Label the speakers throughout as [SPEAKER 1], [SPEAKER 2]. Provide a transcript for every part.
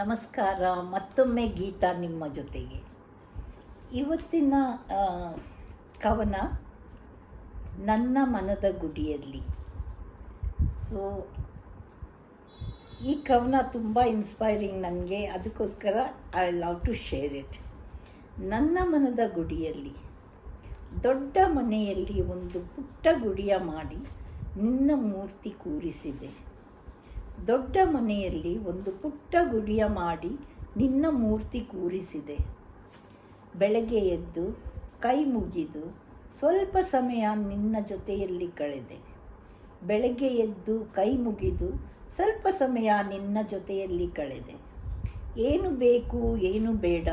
[SPEAKER 1] ನಮಸ್ಕಾರ, ಮತ್ತೊಮ್ಮೆ ಗೀತಾ ನಿಮ್ಮ ಜೊತೆಗೆ. ಇವತ್ತಿನ ಕವನ ನನ್ನ ಮನದ ಗುಡಿಯಲ್ಲಿ. ಸೊ ಈ ಕವನ ತುಂಬ ಇನ್ಸ್ಪೈರಿಂಗ್ ನನಗೆ, ಅದಕ್ಕೋಸ್ಕರ I love to share it ನನ್ನ ಮನದ ಗುಡಿಯಲ್ಲಿ, ದೊಡ್ಡ ಮನೆಯಲ್ಲಿ ಒಂದು ಪುಟ್ಟ ಗುಡಿಯ ಮಾಡಿ ನಿನ್ನ ಮೂರ್ತಿ ಕೂರಿಸಿದೆ. ದೊಡ್ಡ ಮನೆಯಲ್ಲಿ ಒಂದು ಪುಟ್ಟ ಗುಡಿಯ ಮಾಡಿ ನಿನ್ನ ಮೂರ್ತಿ ಕೂರಿಸಿದೆ. ಬೆಳಗ್ಗೆ ಎದ್ದು ಕೈ ಮುಗಿದು ಸ್ವಲ್ಪ ಸಮಯ ನಿನ್ನ ಜೊತೆಯಲ್ಲಿ ಕಳೆದೆ. ಬೆಳಗ್ಗೆ ಎದ್ದು ಕೈ ಮುಗಿದು ಸ್ವಲ್ಪ ಸಮಯ ನಿನ್ನ ಜೊತೆಯಲ್ಲಿ ಕಳೆದೆ. ಏನು ಬೇಕು, ಏನು ಬೇಡ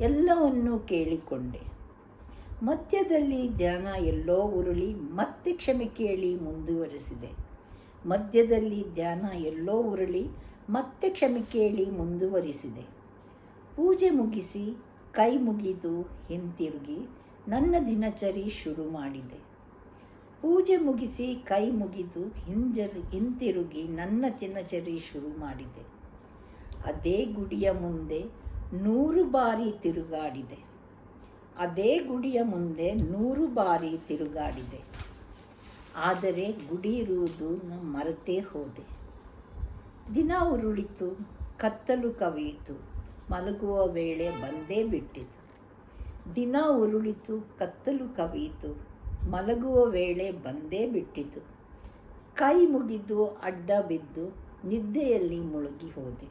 [SPEAKER 1] ಎಲ್ಲವನ್ನೂ ಕೇಳಿಕೊಂಡೆ. ಮಧ್ಯದಲ್ಲಿ ಧ್ಯಾನ ಎಲ್ಲೋ ಉರುಳಿ ಮತ್ತೆ ಕ್ಷಮೆ ಕೇಳಿ ಮುಂದುವರೆಸಿದೆ. ಮಧ್ಯದಲ್ಲಿ ಧ್ಯಾನ ಎಲ್ಲೋ ಉರುಳಿ ಮತ್ತೆ ಕ್ಷಮೆ ಕೇಳಿ ಮುಂದುವರಿಸಿದೆ. ಪೂಜೆ ಮುಗಿಸಿ ಕೈ ಮುಗಿದು ಹಿಂತಿರುಗಿ ನನ್ನ ದಿನಚರಿ ಶುರು ಮಾಡಿದೆ. ಪೂಜೆ ಮುಗಿಸಿ ಕೈ ಮುಗಿದು ಹಿಂಜರು ಹಿಂತಿರುಗಿ ನನ್ನ ದಿನಚರಿ ಶುರು ಮಾಡಿದೆ. ಅದೇ ಗುಡಿಯ ಮುಂದೆ ನೂರು ಬಾರಿ ತಿರುಗಾಡಿದೆ. ಅದೇ ಗುಡಿಯ ಮುಂದೆ ನೂರು ಬಾರಿ ತಿರುಗಾಡಿದೆ. ಆದರೆ ಗುಡಿ ಇರುವುದು ನ ಮರೆತೇ ಹೋದೆ. ದಿನ ಉರುಳಿತು, ಕತ್ತಲು ಕವಿಯಿತು, ಮಲಗುವ ವೇಳೆ ಬಂದೇ ಬಿಟ್ಟಿತು. ದಿನ ಉರುಳಿತು, ಕತ್ತಲು ಕವಿಯಿತು, ಮಲಗುವ ವೇಳೆ ಬಂದೇ ಬಿಟ್ಟಿತು. ಕೈ ಮುಗಿದು ಅಡ್ಡ ಬಿದ್ದು ನಿದ್ದೆಯಲ್ಲಿ ಮುಳುಗಿ ಹೋದೆ.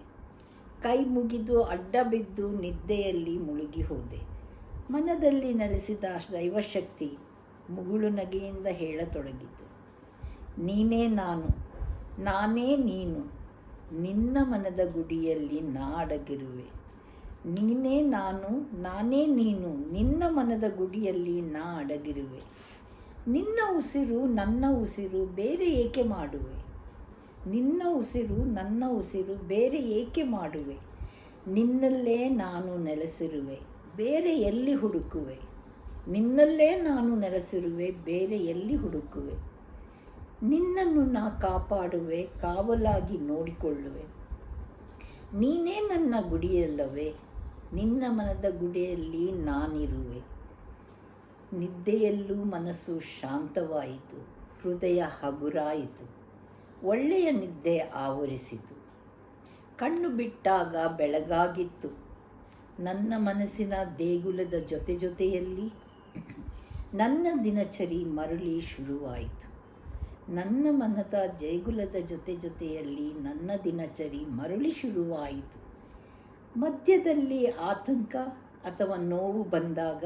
[SPEAKER 1] ಕೈ ಮುಗಿದು ಅಡ್ಡ ಬಿದ್ದು ನಿದ್ದೆಯಲ್ಲಿ ಮುಳುಗಿ ಹೋದೆ. ಮನದಲ್ಲಿ ನೆಲೆಸಿದ ದೈವಶಕ್ತಿ ಮುಗುಳು ನಗೆಯಿಂದ ಹೇಳತೊಡಗಿತು. ನೀನೇ ನಾನು, ನಾನೇ ನೀನು, ನಿನ್ನ ಮನದ ಗುಡಿಯಲ್ಲಿ ನಾ ಅಡಗಿರುವೆ. ನೀನೇ ನಾನು, ನಾನೇ ನೀನು, ನಿನ್ನ ಮನದ ಗುಡಿಯಲ್ಲಿ ನಾ ಅಡಗಿರುವೆ. ನಿನ್ನ ಉಸಿರು ನನ್ನ ಉಸಿರು ಬೇರೆ ಏಕೆ ಮಾಡುವೆ? ನಿನ್ನ ಉಸಿರು ನನ್ನ ಉಸಿರು ಬೇರೆ ಏಕೆ ಮಾಡುವೆ? ನಿನ್ನಲ್ಲೇ ನಾನು ನೆಲೆಸಿರುವೆ, ಬೇರೆ ಎಲ್ಲಿ ಹುಡುಕುವೆ? ನಿನ್ನಲ್ಲೇ ನಾನು ನೆಲೆಸಿರುವೆ, ಬೇರೆ ಎಲ್ಲಿ ಹುಡುಕುವೆ? ನಿನ್ನನ್ನು ನಾ ಕಾಪಾಡುವೆ, ಕಾವಲಾಗಿ ನೋಡಿಕೊಳ್ಳುವೆ. ನೀನೇ ನನ್ನ ಗುಡಿಯಲ್ಲವೇ, ನಿನ್ನ ಮನದ ಗುಡಿಯಲ್ಲಿ ನಾನಿರುವೆ. ನಿದ್ದೆಯಲ್ಲೂ ಮನಸ್ಸು ಶಾಂತವಾಯಿತು, ಹೃದಯ ಹಗುರಾಯಿತು, ಒಳ್ಳೆಯ ನಿದ್ದೆ ಆವರಿಸಿತು. ಕಣ್ಣು ಬಿಟ್ಟಾಗ ಬೆಳಗಾಗಿತ್ತು. ನನ್ನ ಮನಸ್ಸಿನ ದೇಗುಲದ ಜೊತೆ ಜೊತೆಯಲ್ಲಿ ನನ್ನ ದಿನಚರಿ ಮರಳಿ ಶುರುವಾಯಿತು. ನನ್ನ ಮನದ ಜೈಗುಲದ ಜೊತೆ ಜೊತೆಯಲ್ಲಿ ನನ್ನ ದಿನಚರಿ ಮರಳಿ ಶುರುವಾಯಿತು. ಮಧ್ಯದಲ್ಲಿ ಆತಂಕ ಅಥವಾ ನೋವು ಬಂದಾಗ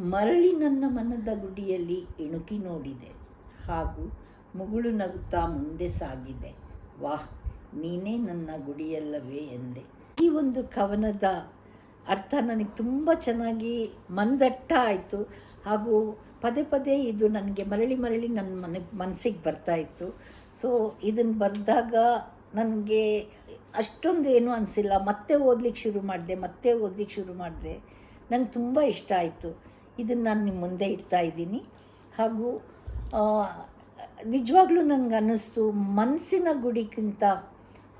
[SPEAKER 1] ಮರಳಿ ನನ್ನ ಮನದ ಗುಡಿಯಲ್ಲಿ ಇಣುಕಿ ನೋಡಿದೆ. ಹಾಗೂ ಮುಗುಳು ನಗುತ್ತಾ ಮುಂದೆ ಸಾಗಿದೆ. ವಾಹ್, ನೀನೇ ನನ್ನ ಗುಡಿಯಲ್ಲವೇ ಎಂದೆ. ಈ ಒಂದು ಕವನದ ಅರ್ಥ ನನಗೆ ತುಂಬ ಚೆನ್ನಾಗಿ ಮಂದಟ್ಟ ಆಯಿತು. ಹಾಗೂ ಪದೇ ಪದೇ ಇದು ನನಗೆ ಮರಳಿ ಮರಳಿ ನನ್ನ ಮನೆ ಮನಸ್ಸಿಗೆ ಬರ್ತಾ ಇತ್ತು. ಸೊ ಇದನ್ನು ಬರೆದಾಗ ನನಗೆ ಅಷ್ಟೊಂದು ಏನೂ ಅನಿಸಿಲ್ಲ. ಮತ್ತೆ ಓದ್ಲಿಕ್ಕೆ ಶುರು ಮಾಡಿದೆ, ಮತ್ತೆ ಓದ್ಲಿಕ್ಕೆ ಶುರು ಮಾಡಿದೆ. ನನಗೆ ತುಂಬ ಇಷ್ಟ ಆಯಿತು. ಇದನ್ನು ನಾನು ನಿಮ್ಮ ಮುಂದೆ ಇಡ್ತಾ ಇದ್ದೀನಿ. ಹಾಗೂ ನಿಜವಾಗ್ಲೂ ನನಗೆ ಅನ್ನಿಸ್ತು ಮನಸ್ಸಿನ ಗುಡಿಗಿಂತ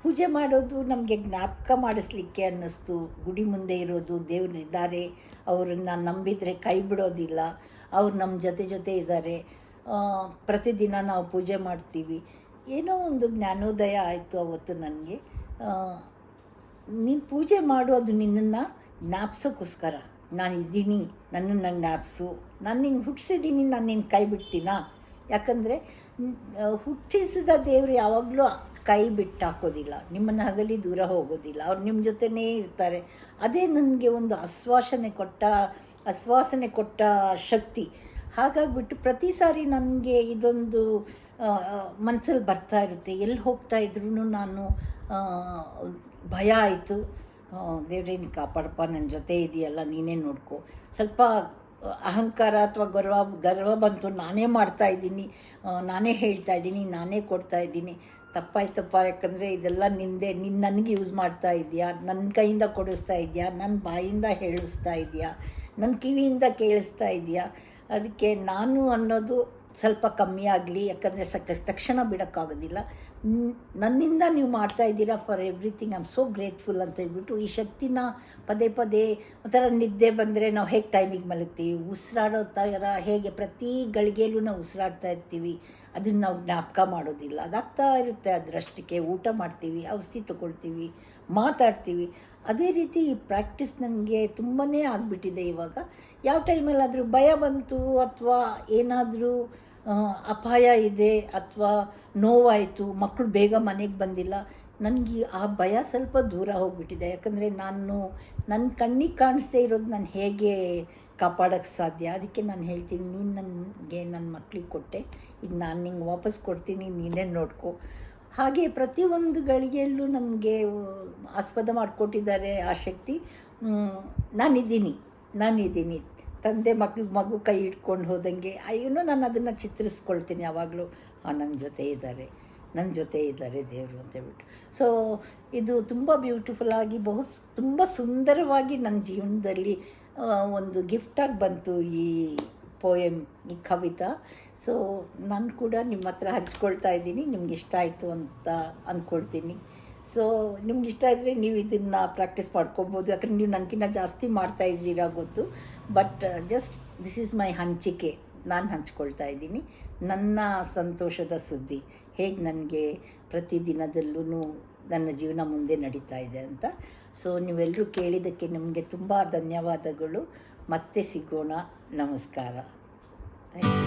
[SPEAKER 1] ಪೂಜೆ ಮಾಡೋದು ನಮಗೆ ಜ್ಞಾಪಕ ಮಾಡಿಸ್ಲಿಕ್ಕೆ ಅನ್ನಿಸ್ತು. ಗುಡಿ ಮುಂದೆ ಇರೋದು ದೇವ್ರು ಇದ್ದಾರೆ. ಅವರನ್ನು ನಂಬಿದರೆ ಕೈ ಬಿಡೋದಿಲ್ಲ. ಅವ್ರು ನಮ್ಮ ಜೊತೆ ಜೊತೆ ಇದ್ದಾರೆ. ಪ್ರತಿದಿನ ನಾವು ಪೂಜೆ ಮಾಡ್ತೀವಿ. ಏನೋ ಒಂದು ಜ್ಞಾನೋದಯ ಆಯಿತು ಅವತ್ತು ನನಗೆ. ನೀನು ಪೂಜೆ ಮಾಡೋದು ನಿನ್ನನ್ನು ಜ್ಞಾಪಿಸೋಕ್ಕೋಸ್ಕರ. ನಾನು ಇದ್ದೀನಿ, ನನ್ನನ್ನು ಜ್ಞಾಪಿಸು. ನಾನು ನಿನ್ನ ಹುಟ್ಟಿಸಿದ್ದೀನಿ ನಾನು ನಿನ್ನ ಕೈ ಬಿಡ್ತೀನಾ? ಯಾಕಂದರೆ ಹುಟ್ಟಿಸಿದ ದೇವರು ಯಾವಾಗಲೂ ಕೈ ಬಿಟ್ಟಾಕೋದಿಲ್ಲ, ನಿಮ್ಮನ್ನು ಹಗಲಿ ದೂರ ಹೋಗೋದಿಲ್ಲ, ಅವ್ರು ನಿಮ್ಮ ಜೊತೆನೇ ಇರ್ತಾರೆ. ಅದೇ ನನಗೆ ಒಂದು ಆಶ್ವಾಸನೆ ಕೊಟ್ಟ ಆಶ್ವಾಸನೆ ಕೊಟ್ಟ ಶಕ್ತಿ. ಹಾಗಾಗ್ಬಿಟ್ಟು ಪ್ರತಿ ಸಾರಿ ನನಗೆ ಇದೊಂದು ಮನಸ್ಸಲ್ಲಿ ಬರ್ತಾ ಇರುತ್ತೆ. ಎಲ್ಲಿ ಹೋಗ್ತಾ ಇದ್ರೂ ನಾನು ಭಯ ಆಯಿತು. ದೇವ್ರೇ, ನೀನು ಕಾಪಾಡಪ್ಪ ನನ್ನ ಜೊತೆ ಇದೆಯಲ್ಲ, ನೀನೇ ನೋಡ್ಕೊ. ಸ್ವಲ್ಪ ಅಹಂಕಾರ ಅಥವಾ ಗರ್ವ ಗರ್ವ ಬಂತು, ನಾನೇ ಮಾಡ್ತಾ ಇದ್ದೀನಿ. ನಾನೇ ಹೇಳ್ತಾ ಇದ್ದೀನಿ, ನಾನೇ ಕೊಡ್ತಾ ಇದ್ದೀನಿ. ತಪ್ಪಾಯ್ತಪ್ಪ, ಯಾಕಂದರೆ ಇದೆಲ್ಲ ನಿಂದೆ. ನಿನ್ನ ನನಗೆ ಯೂಸ್ ಮಾಡ್ತಾ ಇದೆಯಾ? ನನ್ನ ಕೈಯಿಂದ ಕೊಡಿಸ್ತಾ ಇದೆಯಾ? ನನ್ನ ಬಾಯಿಂದ ಹೇಳಿಸ್ತಾ ಇದೆಯಾ? ನನ್ನ ಕಿವಿಯಿಂದ ಕೇಳಿಸ್ತಾ ಇದೆಯಾ? ಅದಕ್ಕೆ ನಾನು ಅನ್ನೋದು ಸ್ವಲ್ಪ ಕಮ್ಮಿ ಆಗಲಿ, ಯಾಕಂದರೆ ಸಕ, ತಕ್ಷಣ ಬಿಡೋಕ್ಕಾಗೋದಿಲ್ಲ. ನನ್ನಿಂದ ನೀವು ಮಾಡ್ತಾ ಇದ್ದೀರಾ for everything I am so grateful ಅಂತ ಹೇಳ್ಬಿಟ್ಟು ಈ ಶಕ್ತಿನ ಪದೇ ಪದೇ ಒಂಥರ ನಿದ್ದೆ ಬಂದರೆ ನಾವು ಹೇಗೆ ಟೈಮಿಗೆ ಮಲಗ್ತೀವಿ? ಉಸಿರಾಡೋ ಥರ ಹೇಗೆ ಪ್ರತಿ ಗಳಿಗೆಯಲ್ಲೂ ನಾವು ಉಸಿರಾಡ್ತಾ ಇರ್ತೀವಿ. ಅದನ್ನು ನಾವು ಜ್ಞಾಪಕ ಮಾಡೋದಿಲ್ಲ. ಅದಾಗ್ತಾ ಇರುತ್ತೆ ಅದರಷ್ಟಕ್ಕೆ ಊಟ ಮಾಡ್ತೀವಿ, ಔಷಧಿ ತೊಗೊಳ್ತೀವಿ, ಮಾತಾಡ್ತೀವಿ. ಅದೇ ರೀತಿ ಈ ಪ್ರಾಕ್ಟೀಸ್ ನನಗೆ ತುಂಬಾ ಆಗಿಬಿಟ್ಟಿದೆ ಇವಾಗ. ಯಾವ ಟೈಮಲ್ಲಾದರೂ ಭಯ ಬಂತು ಅಥವಾ ಏನಾದರೂ ಅಪಾಯ ಇದೆ ಅಥವಾ ನೋವಾಯಿತು ಮಕ್ಕಳು ಬೇಗ ಮನೆಗೆ ಬಂದಿಲ್ಲ ನನಗೆ ಆ ಭಯ ಸ್ವಲ್ಪ ದೂರ ಹೋಗಿಬಿಟ್ಟಿದೆ. ಯಾಕಂದರೆ ನಾನು ನನ್ನ ಕಣ್ಣಿಗೆ ಕಾಣಿಸ್ದೇ ಇರೋದು ನಾನು ಹೇಗೆ ಕಾಪಾಡೋಕ್ಕೆ ಸಾಧ್ಯ? ಅದಕ್ಕೆ ನಾನು ಹೇಳ್ತೀನಿ, ನೀನು ನನಗೆ ನನ್ನ ಮಕ್ಳಿಗೆ ಕೊಟ್ಟೆ. ಈಗ ನಾನು ನಿಂಗೆ ವಾಪಸ್ ಕೊಡ್ತೀನಿ, ನೀನೇ ನೋಡ್ಕೊ. ಹಾಗೆ ಪ್ರತಿಯೊಂದು ಗಳಿಗೆಯಲ್ಲೂ ನನಗೆ ಆಸ್ಪದ ಮಾಡಿಕೊಟ್ಟಿದ್ದಾರೆ ಆ ಶಕ್ತಿ. ನಾನಿದ್ದೀನಿ ನಾನಿದ್ದೀನಿ. ತಂದೆ ಮಗು ಮಗು ಕೈ ಇಟ್ಕೊಂಡು ಹೋದಂಗೆ ಅಯ್ಯೋ ನಾನು ಅದನ್ನು ಚಿತ್ರಿಸ್ಕೊಳ್ತೀನಿ ಯಾವಾಗಲೂ. ಹಾಂ ನನ್ನ ಜೊತೆ ಇದ್ದಾರೆ ನನ್ನ ಜೊತೆ ಇದ್ದಾರೆ ದೇವರು ಅಂತ ಹೇಳ್ಬಿಟ್ಟು. ಸೊ ಇದು ತುಂಬ ಬ್ಯೂಟಿಫುಲ್ ಆಗಿ ಬಹು, ತುಂಬ ಸುಂದರವಾಗಿ ನನ್ನ ಜೀವನದಲ್ಲಿ ಒಂದು ಗಿಫ್ಟಾಗಿ ಬಂತು ಈ ಪೋಯಮ್ ಈ ಕವಿತಾ. ಸೊ ನಾನು ಕೂಡ ನಿಮ್ಮ ಹತ್ರ ಹಂಚ್ಕೊಳ್ತಾ ಇದ್ದೀನಿ. ನಿಮ್ಗೆ ಇಷ್ಟ ಆಯಿತು ಅಂತ ಅಂದ್ಕೊಳ್ತೀನಿ ಸೊ ನಿಮ್ಗೆ ಇಷ್ಟ ಇದ್ದರೆ ನೀವು ಇದನ್ನು ಪ್ರಾಕ್ಟೀಸ್ ಮಾಡ್ಕೊಬೋದು. ಯಾಕಂದರೆ ನೀವು ನನಗಿನ್ನ ಜಾಸ್ತಿ ಮಾಡ್ತಾ ಇದ್ದೀರಾ ಗೊತ್ತು. But just this is my ಹಂಚಿಕೆ. ನಾನು ಹಂಚ್ಕೊಳ್ತಾ ಇದ್ದೀನಿ. ನನ್ನ ಸಂತೋಷದ ಸುದ್ದಿ. ಹೇಗೆ ನನಗೆ ಪ್ರತಿದಿನದಲ್ಲೂ ನನ್ನ ಜೀವನ ಮುಂದೆ ನಡೀತಾ ಇದೆ ಅಂತ. ಸೊ ನೀವೆಲ್ಲರೂ ಕೇಳಿದ್ದಕ್ಕೆ ನಿಮಗೆ ತುಂಬ ಧನ್ಯವಾದಗಳು. ಮತ್ತೆ ಸಿಗೋಣ. ನಮಸ್ಕಾರ. Thank you